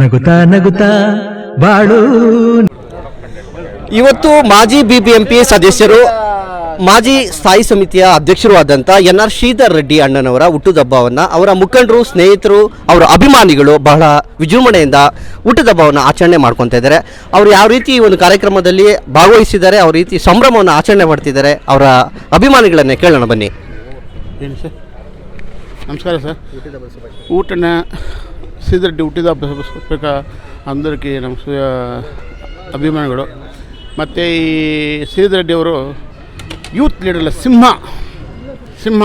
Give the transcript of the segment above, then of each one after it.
ನಗುತಾ ನಗುತಾ ಬಾಳು. ಇವತ್ತು ಮಾಜಿ ಬಿಬಿಎಂಪಿ ಸದಸ್ಯರು ಮಾಜಿ ಸ್ಥಾಯಿ ಸಮಿತಿಯ ಅಧ್ಯಕ್ಷರು ಆದಂತ ಎನ್ ಆರ್ ಶ್ರೀಧರ್ ರೆಡ್ಡಿ ಅಣ್ಣನವರ ಹುಟ್ಟುಹಬ್ಬವನ್ನು ಅವರ ಮುಖಂಡರು ಸ್ನೇಹಿತರು ಅವರ ಅಭಿಮಾನಿಗಳು ಬಹಳ ವಿಜೃಂಭಣೆಯಿಂದ ಹುಟ್ಟುಹಬ್ಬವನ್ನು ಆಚರಣೆ ಮಾಡ್ಕೊತಾ ಇದ್ದಾರೆ. ಅವರು ಯಾವ ರೀತಿ ಈ ಒಂದು ಕಾರ್ಯಕ್ರಮದಲ್ಲಿ ಭಾಗವಹಿಸಿದ್ದಾರೆ ಅವ್ರ ರೀತಿ ಸಂಭ್ರಮವನ್ನು ಆಚರಣೆ ಮಾಡ್ತಿದ್ದಾರೆ ಅವರ ಅಭಿಮಾನಿಗಳನ್ನೇ ಕೇಳೋಣ ಬನ್ನಿ. ಹೇಳಿ ಸರ್? ನಮಸ್ಕಾರ ಸರ್. ಊಟನ ఊటన శ్రీధరెడ్డి ಹುಟ್ಟಿದ ಹಬ್ಬ అందరికీ ನಮಸ್ಕಾರ ಅಭಿಮಾನಿಗಳು ಮತ್ತು ಈ ಶ್ರೀಧರೆಡ್ಡಿ ಅವರು ಯೂತ್ ಲೀಡರ್ ಸಿಂಹ ಸಿಂಹ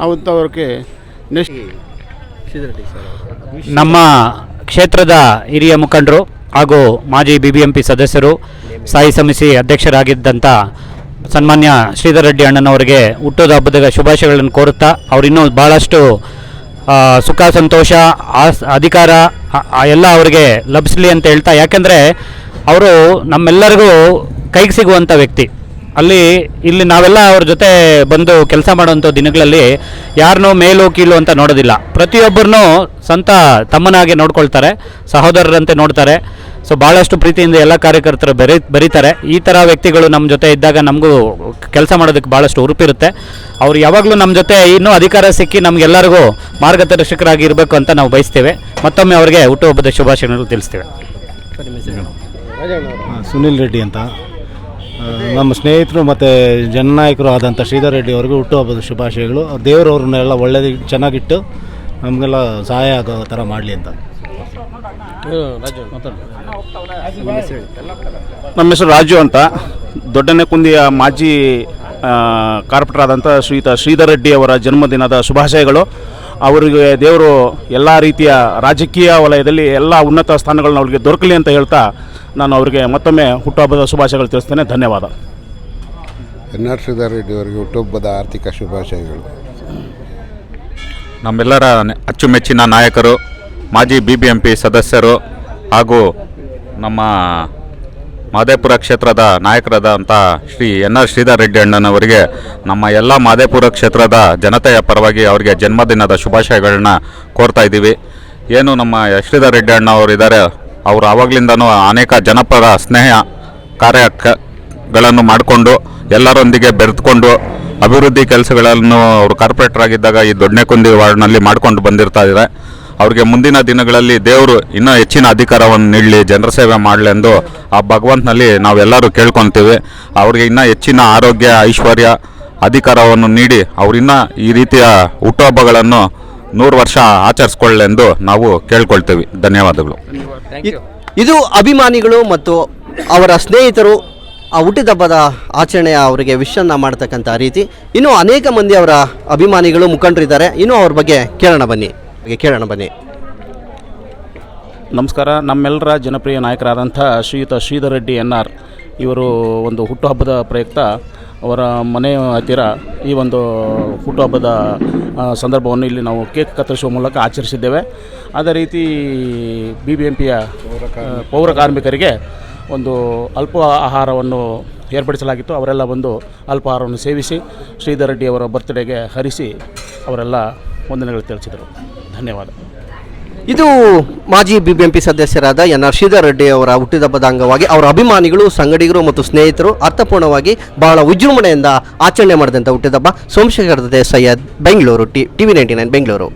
ಅವಂಥವ್ರಿಗೆ ನೆಕ್ಸ್ಟ್ ನಮ್ಮ ಕ್ಷೇತ್ರದ ಹಿರಿಯ ಮುಖಂಡರು ಹಾಗೂ ಮಾಜಿ ಬಿ ಬಿ ಎಂ ಪಿ ಸದಸ್ಯರು ಸ್ಥಾಯಿ ಸಮಿತಿ ಅಧ್ಯಕ್ಷರಾಗಿದ್ದಂಥ ಸನ್ಮಾನ್ಯ ಶ್ರೀಧರ್ ರೆಡ್ಡಿ ಅಣ್ಣನವರಿಗೆ ಹುಟ್ಟುದ ಹಬ್ಬದ ಶುಭಾಶಯಗಳನ್ನು ಕೋರುತ್ತಾ ಅವರಿನ್ನೂ ಭಾಳಷ್ಟು ಆ, ಸುಖ, ಸಂತೋಷ, ಆಸ್, ಅಧಿಕಾರ ಎಲ್ಲ ಅವರಿಗೆ ಲಭಿಸಲಿ ಅಂತ ಹೇಳ್ತಾ, ಯಾಕೆಂದರೆ ಅವರು ನಮ್ಮೆಲ್ಲರಿಗೂ ಕೈಗೆ ಸಿಗುವಂಥ ವ್ಯಕ್ತಿ. ಅಲ್ಲಿ ಇಲ್ಲಿ ನಾವೆಲ್ಲ ಅವ್ರ ಜೊತೆ ಬಂದು ಕೆಲಸ ಮಾಡುವಂಥ ದಿನಗಳಲ್ಲಿ ಯಾರನ್ನೂ ಮೇಲು ಕೀಳು ಅಂತ ನೋಡೋದಿಲ್ಲ. ಪ್ರತಿಯೊಬ್ಬರನ್ನೂ ಸ್ವಂತ ತಮ್ಮನಾಗೆ ನೋಡ್ಕೊಳ್ತಾರೆ ಸಹೋದರರಂತೆ ನೋಡ್ತಾರೆ. ಸೊ ಭಾಳಷ್ಟು ಪ್ರೀತಿಯಿಂದ ಎಲ್ಲ ಕಾರ್ಯಕರ್ತರು ಬೆರಿ ಬರೀತಾರೆ. ಈ ಥರ ವ್ಯಕ್ತಿಗಳು ನಮ್ಮ ಜೊತೆ ಇದ್ದಾಗ ನಮಗೂ ಕೆಲಸ ಮಾಡೋದಕ್ಕೆ ಭಾಳಷ್ಟು ಉರುಪಿರುತ್ತೆ ಅವ್ರು ಯಾವಾಗಲೂ ನಮ್ಮ ಜೊತೆ ಇನ್ನೂ ಅಧಿಕಾರ ಸಿಕ್ಕಿ ನಮಗೆಲ್ಲರಿಗೂ ಮಾರ್ಗದರ್ಶಕರಾಗಿ ಇರಬೇಕು ಅಂತ ನಾವು ಬಯಸ್ತೇವೆ. ಮತ್ತೊಮ್ಮೆ ಅವರಿಗೆ ಹುಟ್ಟುಹಬ್ಬದ ಶುಭಾಶಯಗಳು ತಿಳಿಸ್ತೇವೆ. ಸುನಿಲ್ ರೆಡ್ಡಿ ಅಂತ. ನಮ್ಮ ಸ್ನೇಹಿತರು ಮತ್ತು ಜನನಾಯಕರು ಆದಂಥ ಶ್ರೀಧರ್ ರೆಡ್ಡಿ ಅವರಿಗೂ ಹುಟ್ಟುಹಬ್ಬದ ಶುಭಾಶಯಗಳು. ದೇವರು ಅವ್ರನ್ನೆಲ್ಲ ಒಳ್ಳೇದು ಚೆನ್ನಾಗಿಟ್ಟು ನಮಗೆಲ್ಲ ಸಹಾಯ ಆಗೋ ಥರ ಮಾಡಲಿ ಅಂತ. ನಮ್ಮ ಹೆಸರು ರಾಜು ಅಂತ. ದೊಡ್ಡನೆಕುಂದಿಯ ಮಾಜಿ ಆ, ಕಾರ್ಪೊರೇಟರ್ ಆದಂಥ ಶ್ರೀತ ಶ್ರೀಧರ್ ರೆಡ್ಡಿ ಅವರ ಜನ್ಮದಿನದ ಶುಭಾಶಯಗಳು. ಅವರಿಗೆ ದೇವರು ಎಲ್ಲ ರೀತಿಯ ರಾಜಕೀಯ ವಲಯದಲ್ಲಿ ಎಲ್ಲ ಉನ್ನತ ಸ್ಥಾನಗಳನ್ನ ಅವರಿಗೆ ದೊರಕಲಿ ಅಂತ ಹೇಳ್ತಾ ನಾನು ಅವರಿಗೆ ಮತ್ತೊಮ್ಮೆ ಹುಟ್ಟುಹಬ್ಬದ ಶುಭಾಶಯಗಳು ತಿಳಿಸ್ತೇನೆ. ಧನ್ಯವಾದ. ಎನ್ ಆರ್ ಶ್ರೀಧರ್ ರೆಡ್ಡಿ ಅವರಿಗೆ ಹುಟ್ಟುಹಬ್ಬದ ಆರ್ಥಿಕ ಶುಭಾಶಯಗಳು. ನಮ್ಮೆಲ್ಲರ ಅಚ್ಚುಮೆಚ್ಚಿನ ನಾಯಕರು ಮಾಜಿ ಬಿ ಬಿ ಎಂ ಪಿ ಸದಸ್ಯರು ಹಾಗೂ ನಮ್ಮ ಮಾದೇಪುರ ಕ್ಷೇತ್ರದ ನಾಯಕರಾದಂಥ ಶ್ರೀ ಎನ್ ಆರ್ ಶ್ರೀಧರ್ ರೆಡ್ಡಿ ಅಣ್ಣನವರಿಗೆ ನಮ್ಮ ಎಲ್ಲ ಮಾದೇಪುರ ಕ್ಷೇತ್ರದ ಜನತೆಯ ಪರವಾಗಿ ಅವರಿಗೆ ಜನ್ಮದಿನದ ಶುಭಾಶಯಗಳನ್ನ ಕೋರ್ತಾ ಇದ್ದೀವಿ. ಏನು ನಮ್ಮ ಶ್ರೀಧರ್ ರೆಡ್ಡಿ ಅಣ್ಣ ಅವರು ಇದ್ದಾರೆ, ಅವರು ಆವಾಗಲಿಂದನೂ ಅನೇಕ ಜನಪರ ಸ್ನೇಹ ಕಾರ್ಯಗಳನ್ನು ಮಾಡಿಕೊಂಡು, ಎಲ್ಲರೊಂದಿಗೆ ಬೆರೆತುಕೊಂಡು, ಅಭಿವೃದ್ಧಿ ಕೆಲಸಗಳನ್ನು ಅವರು ಕಾರ್ಪೊರೇಟರ್ ಆಗಿದ್ದಾಗ ಈ ದೊಡ್ಡನೆಕುಂದಿ ವಾರ್ಡ್ನಲ್ಲಿ ಮಾಡ್ಕೊಂಡು ಬಂದಿರ್ತಾ ಇದ್ದಾರೆ. ಅವ್ರಿಗೆ ಮುಂದಿನ ದಿನಗಳಲ್ಲಿ ದೇವರು ಇನ್ನೂ ಹೆಚ್ಚಿನ ಅಧಿಕಾರವನ್ನು ನೀಡಲಿ ಜನರ ಸೇವೆ ಮಾಡಲಿ ಎಂದು ಆ ಭಗವಂತನಲ್ಲಿ ನಾವೆಲ್ಲರೂ ಕೇಳ್ಕೊತೀವಿ. ಅವ್ರಿಗೆ ಇನ್ನೂ ಹೆಚ್ಚಿನ ಆರೋಗ್ಯ ಐಶ್ವರ್ಯ ಅಧಿಕಾರವನ್ನು ನೀಡಿ ಅವರಿನ್ನ ಈ ರೀತಿಯ ಹುಟ್ಟುಹಬ್ಬಗಳನ್ನು ನೂರು ವರ್ಷ ಆಚರಿಸ್ಕೊಳ್ಳೆಂದು ನಾವು ಕೇಳ್ಕೊಳ್ತೀವಿ. ಧನ್ಯವಾದಗಳು. ಇದು ಅಭಿಮಾನಿಗಳು ಮತ್ತು ಅವರ ಸ್ನೇಹಿತರು ಆ ಹುಟ್ಟಿದಬ್ಬದ ಆಚರಣೆಯ ಅವರಿಗೆ ವಿಶನ್ನ ಮಾಡ್ತಕ್ಕಂಥ ರೀತಿ. ಇನ್ನೂ ಅನೇಕ ಮಂದಿ ಅವರ ಅಭಿಮಾನಿಗಳು ಮುಖಂಡರಿದ್ದಾರೆ. ಇನ್ನೂ ಅವ್ರ ಬಗ್ಗೆ ಕೇಳೋಣ ಬನ್ನಿ. ಬಗ್ಗೆ ಕೇಳೋಣ ಬನ್ನಿ. ನಮಸ್ಕಾರ, ನಮ್ಮೆಲ್ಲರ ಜನಪ್ರಿಯ ನಾಯಕರಾದಂಥ ಶ್ರೀಯುತ ಶ್ರೀಧರ್ ರೆಡ್ಡಿ ಎನ್ ಆರ್ ಇವರು ಒಂದು ಹುಟ್ಟುಹಬ್ಬದ ಪ್ರಯುಕ್ತ ಅವರ ಮನೆ ಹತ್ತಿರ ಈ ಒಂದು ಹುಟ್ಟುಹಬ್ಬದ ಸಂದರ್ಭವನ್ನು ಇಲ್ಲಿ ನಾವು ಕೇಕ್ ಕತ್ತರಿಸುವ ಮೂಲಕ ಆಚರಿಸಿದ್ದೇವೆ. ಅದೇ ರೀತಿ ಬಿ ಬಿ ಎಂ ಪಿಯ ಪೌರ ಕಾರ್ಮಿಕರಿಗೆ ಒಂದು ಅಲ್ಪ ಆಹಾರವನ್ನು ಏರ್ಪಡಿಸಲಾಗಿತ್ತು. ಅವರೆಲ್ಲ ಬಂದು ಅಲ್ಪಾಹಾರವನ್ನು ಸೇವಿಸಿ ಶ್ರೀಧರ್ ರೆಡ್ಡಿ ಅವರ ಬರ್ತ್ಡೇಗೆ ಹರಿಸಿ ಅವರೆಲ್ಲ ವಂದನೆಗಳು ತಿಳಿಸಿದರು. ಧನ್ಯವಾದ. ಇದು ಮಾಜಿ ಬಿಬಿಎಂಪಿ ಸದಸ್ಯರಾದ ಎನ್ ಆರ್ ಶ್ರೀಧರ್ ರೆಡ್ಡಿ ಅವರ ಹುಟ್ಟಿದಬ್ಬದ ಅಂಗವಾಗಿ ಅವರ ಅಭಿಮಾನಿಗಳು, ಸಂಗಡಿಗರು ಮತ್ತು ಸ್ನೇಹಿತರು ಅರ್ಥಪೂರ್ಣವಾಗಿ ಬಹಳ ವಿಜೃಂಭಣೆಯಿಂದ ಆಚರಣೆ ಮಾಡಿದಂಥ ಹುಟ್ಟಿದಬ್ಬ Somashekara Syed Bengaluru T TV ninety nine Bengaluru.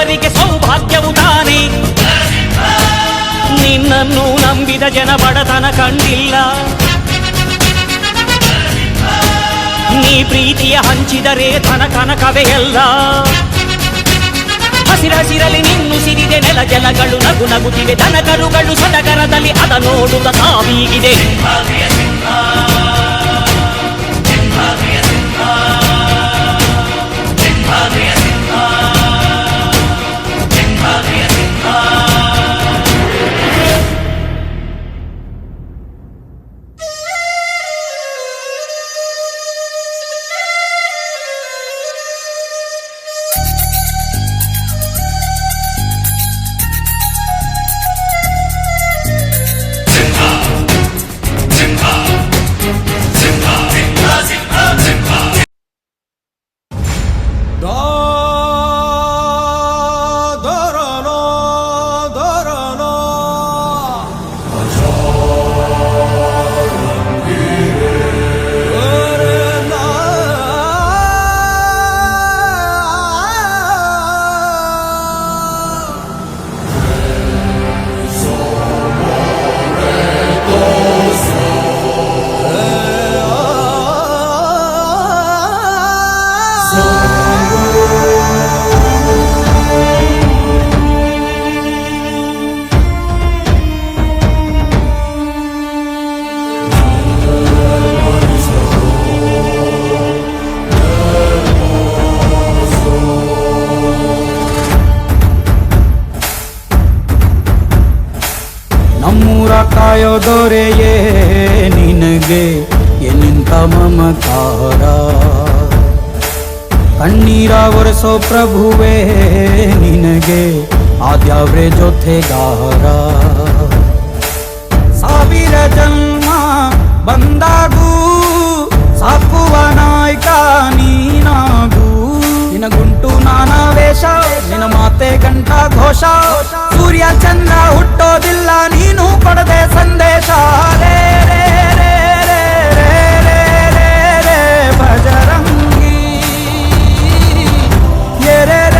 ದೇವರಿಗೆ ಸೌಭಾಗ್ಯವು ತಾನೆ. ನಿನ್ನನ್ನು ನಂಬಿದ ಜನ ಬಡತನ ಕಂಡಿಲ್ಲ. ನೀ ಪ್ರೀತಿಯ ಹಂಚಿದರೆ ಧನ ಕನಕವೇ ಎಲ್ಲ ಹಸಿರಸಿರಲಿ ನಿನ್ನು ಸಿರಿದೆ ನೆಲ ಜನಗಳು ನಗು ನಗುತ್ತಿವೆ. ದನ ಕರುಗಳು ಸಡಗರದಲ್ಲಿ ಅದ ನೋಡುವ ತಾವೀಗಿದೆ. ಕಣ್ಣೀರ ಒರೆಸೋ ಪ್ರಭುವೇ ನಿನಗೆ ಆದ್ಯಾವ್ರೆ ಜೊತೆಗಾರ. ಸಾವಿರ ಜನ್ಮ ಬಂದಾಗೂ ಸಾಕುವ ನಾಯ್ಕ ನೀನಾಗೂ. ನಿನಗುಂಟು ನಾನ ವೇಷ ನಿನ ಮಾತೆ ಗಂಟ ಘೋಷ. ಸೂರ್ಯ ಚಂದ್ರ ಹುಟ್ಟೋದಿಲ್ಲ, ನೀನು ಕೊಡದೆ ಸಂದೇಶ. ರೇ Yeah,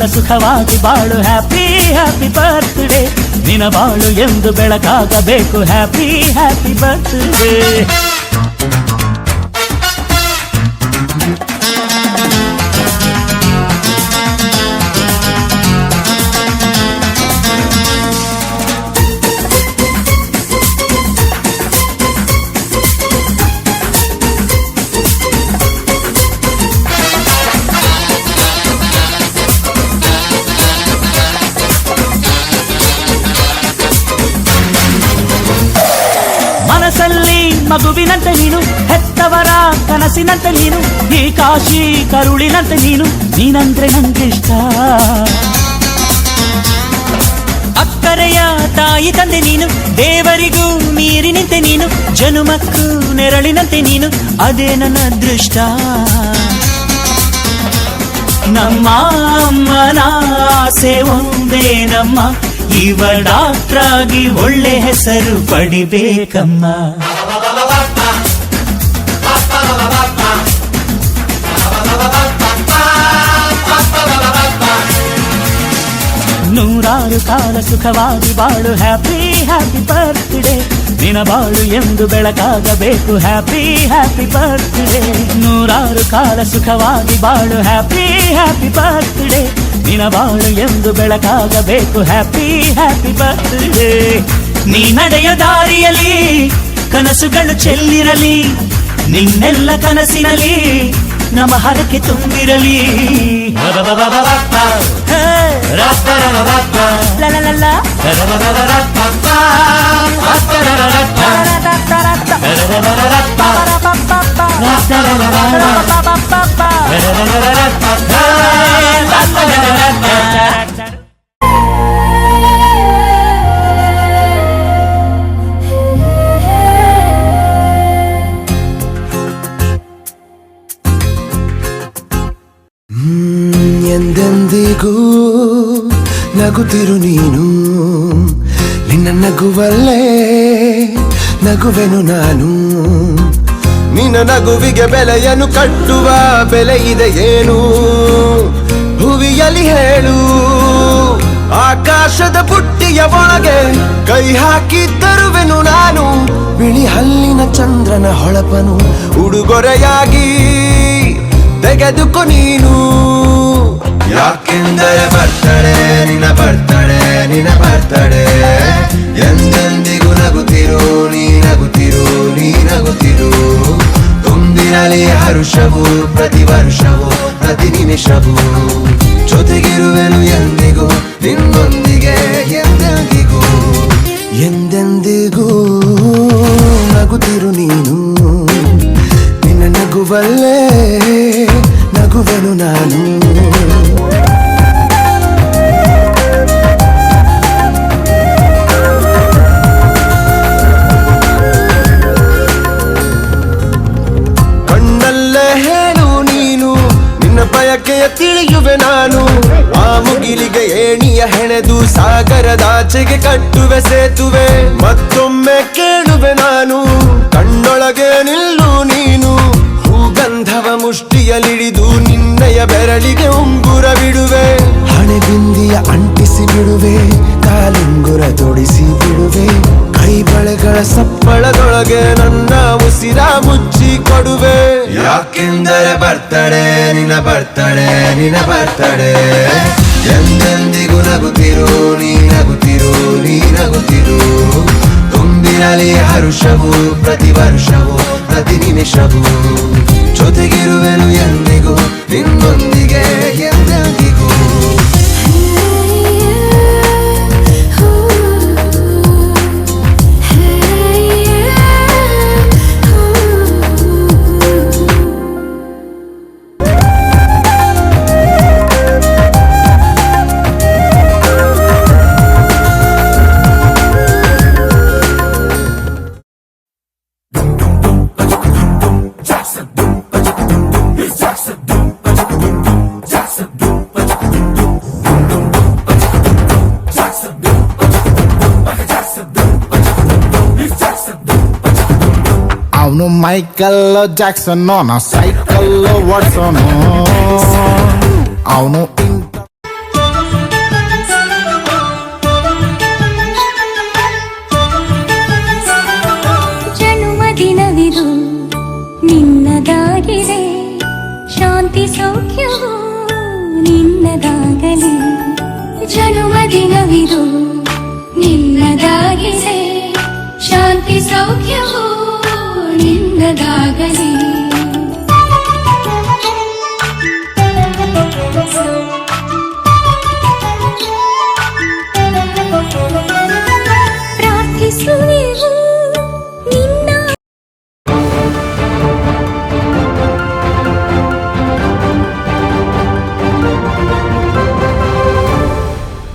ಕಾಲ ಸುಖವಾಗಿ ಬಾಳು. ಹ್ಯಾಪಿ ಹ್ಯಾಪಿ ಬರ್ತ್ಡೇ ನಿನ ಬಾಳು ಎಂದು ಬೆಳಕಾಗಬೇಕು. ಹ್ಯಾಪಿ ಹ್ಯಾಪಿ ಬರ್ತ್ಡೇ ಮಗುವಿನಂತೆ ನೀನು ಹೆತ್ತವರ ಕನಸಿನಂತೆ ನೀನು ಈ ಕಾಶಿ ಕರುಳಿನಂತೆ ನೀನು ನೀನಂದ್ರೆ ನಂಗಿಷ್ಟ ಅಕ್ಕರೆಯ ತಾಯಿ ತಂದೆ ನೀನು ದೇವರಿಗೂ ಮೀರಿ ನಿಂತೆ ನೀನು ಜನುಮಕ್ಕೂ ನೆರಳಿನಂತೆ ನೀನು ಅದೇ ನನ್ನ ಅದೃಷ್ಟ ನಮ್ಮ ಅಮ್ಮನ ಆಸೆ ಒಂದೇ ನಮ್ಮ ಇವ ಡಾಕ್ಟ್ರಾಗಿ ಒಳ್ಳೆ ಹೆಸರು ಪಡಿಬೇಕಮ್ಮ ನೂರಾರು ಕಾಲ ಸುಖವಾಗಿ ಬಾಳು. ಹ್ಯಾಪಿ ಹ್ಯಾಪಿ ಬರ್ತ್ಡೇ ನಿನ ಬಾಳು ಎಂದು ಬೆಳಕಾಗಬೇಕು. ಹ್ಯಾಪಿ ಹ್ಯಾಪಿ ಬರ್ತ್ಡೇ ನೂರಾರು ಕಾಲ ಸುಖವಾಗಿ ಬಾಳು. ಹ್ಯಾಪಿ ಹ್ಯಾಪಿ ಬರ್ತ್ಡೇ ನಿನ ಬಾಳು ಎಂದು ಬೆಳಕಾಗಬೇಕು. ಹ್ಯಾಪಿ ಹ್ಯಾಪಿ ಬರ್ತ್ಡೇ ನೀ ನಡೆಯ ದಾರಿಯಲ್ಲಿ ಕನಸುಗಳು ಚೆಲ್ಲಿರಲಿ. ನಿನ್ನೆಲ್ಲ ಕನಸಿನಲ್ಲಿ ನಮ್ಮ ಹರಕೆ ತುಂಬಿರಲಿ ಹೇ. ನಗುತ್ತಿರು ನೀನು. ನಿನ್ನ ನಗುವಲ್ಲೇ ನಗುವೆನು ನಾನು. ನಿನ್ನ ನಗುವಿಗೆ ಬೆಲೆಯನ್ನು ಕಟ್ಟುವ ಬೆಲೆ ಇದೆ ಏನು? ಹುವಿಯಲ್ಲಿ ಹೇಳು, ಆಕಾಶದ ಬುಟ್ಟಿಯ ಒಳಗೆ ಕೈ ಹಾಕಿ ತರುವೆನು ನಾನು. ಬಿಳಿ ಹಲ್ಲಿನ ಚಂದ್ರನ ಹೊಳಪನು ಉಡುಗೊರೆಯಾಗಿ ತೆಗೆದುಕೊ ನೀನು. ಯಾಕೆಂದರೆ ಬರ್ತಡೆ, ನಿನ್ನ ಬರ್ತಡೆ ನಿನ್ನ ಬರ್ತಡೆ? ಎಂದೆಂದಿಗೂ ನಗುತ್ತಿರು, ನೀ ನಗುತ್ತಿರು ನೀ ನಗುತ್ತಿರು. ತುಂಬಿರಲಿ ಹರುಷವು, ಪ್ರತಿ ವರ್ಷವೂ, ಪ್ರತಿ ನಿಮಿಷವೂ. ಜೊತೆಗಿರುವೆನು ಎಂದಿಗೂ, ನಿನ್ನೊಂದಿಗೆ ಎಂದೆಂದಿಗೂ. ಎಂದೆಂದಿಗೂ ನಗುತ್ತಿರು ನೀನು. ನಿನ್ನ ನಗುವಲ್ಲೇ ನಗುವೆನು ನಾನು. ಸಾಗರದಾಚೆಗೆ ಕಟ್ಟುವೆ, ಸೇತುವೆ, ಮತ್ತೊಮ್ಮೆ ಕೇಳುವೆ ನಾನು. ಕಣ್ಣೊಳಗೆ ನಿಲ್ಲು ನೀನು ಹೂಗಂಧವ ಮುಷ್ಟಿಯಲಿಡಿದು ನಿನ್ನಯ ಬೆರಳಿಗೆ ಉಂಗುರ ಬಿಡುವೆ ಹಣೆಬಿಂದಿಯ ಅಂಟಿಸಿ ಬಿಡುವೆ, ಕಾಲುಂಗುರ ತೊಡಿಸಿ ಬಿಡುವೆ. ಕೈ ಬಳೆಗಳ ಸಪ್ಪಳದೊಳಗೆ ನನ್ನ ಉಸಿರ ಮುಚ್ಚಿ ಕೊಡುವೆ. ಯಾಕೆಂದರೆ ಬರ್ತಡೆ, ನಿನ್ನ ಬರ್ತಡೆ ನಿನ್ನ ಬರ್ತಡೆ. ಎಂದೆಂದಿಗೂ ನಗುತ್ತಿರು ನೀ ನಗುತ್ತಿರು ನೀ ನಗುತ್ತಿರು ತುಂಬಿರಲಿ ಹರುಷವು ಪ್ರತಿ ವರ್ಷವೂ ಪ್ರತಿ ನಿಮಿಷವೂ ಜೊತೆಗಿರುವೆನು ಎಂದಿಗೂ ನಿನ್ನೊಂದಿಗೆ ಎಂದೆಂದಿಗೂ ಮೈಕಲ್ ಜಾಕ್ಸನ್ ನಾ ಸೈಕಲ್ ಓಡ್ಸೋನು ಅವನು ಜನ್ಮದಿನವಿದು ನಿನ್ನದಾಗಿದೆ ಶಾಂತಿ ಸೌಖ್ಯವು ನಿನ್ನದಾಗಲಿ ಜನ್ಮದಿನವಿದು ನಿನ್ನದಾಗಿದೆ ಶಾಂತಿ ಸೌಖ್ಯವು ನಿನ್ನದಾಗಲಿ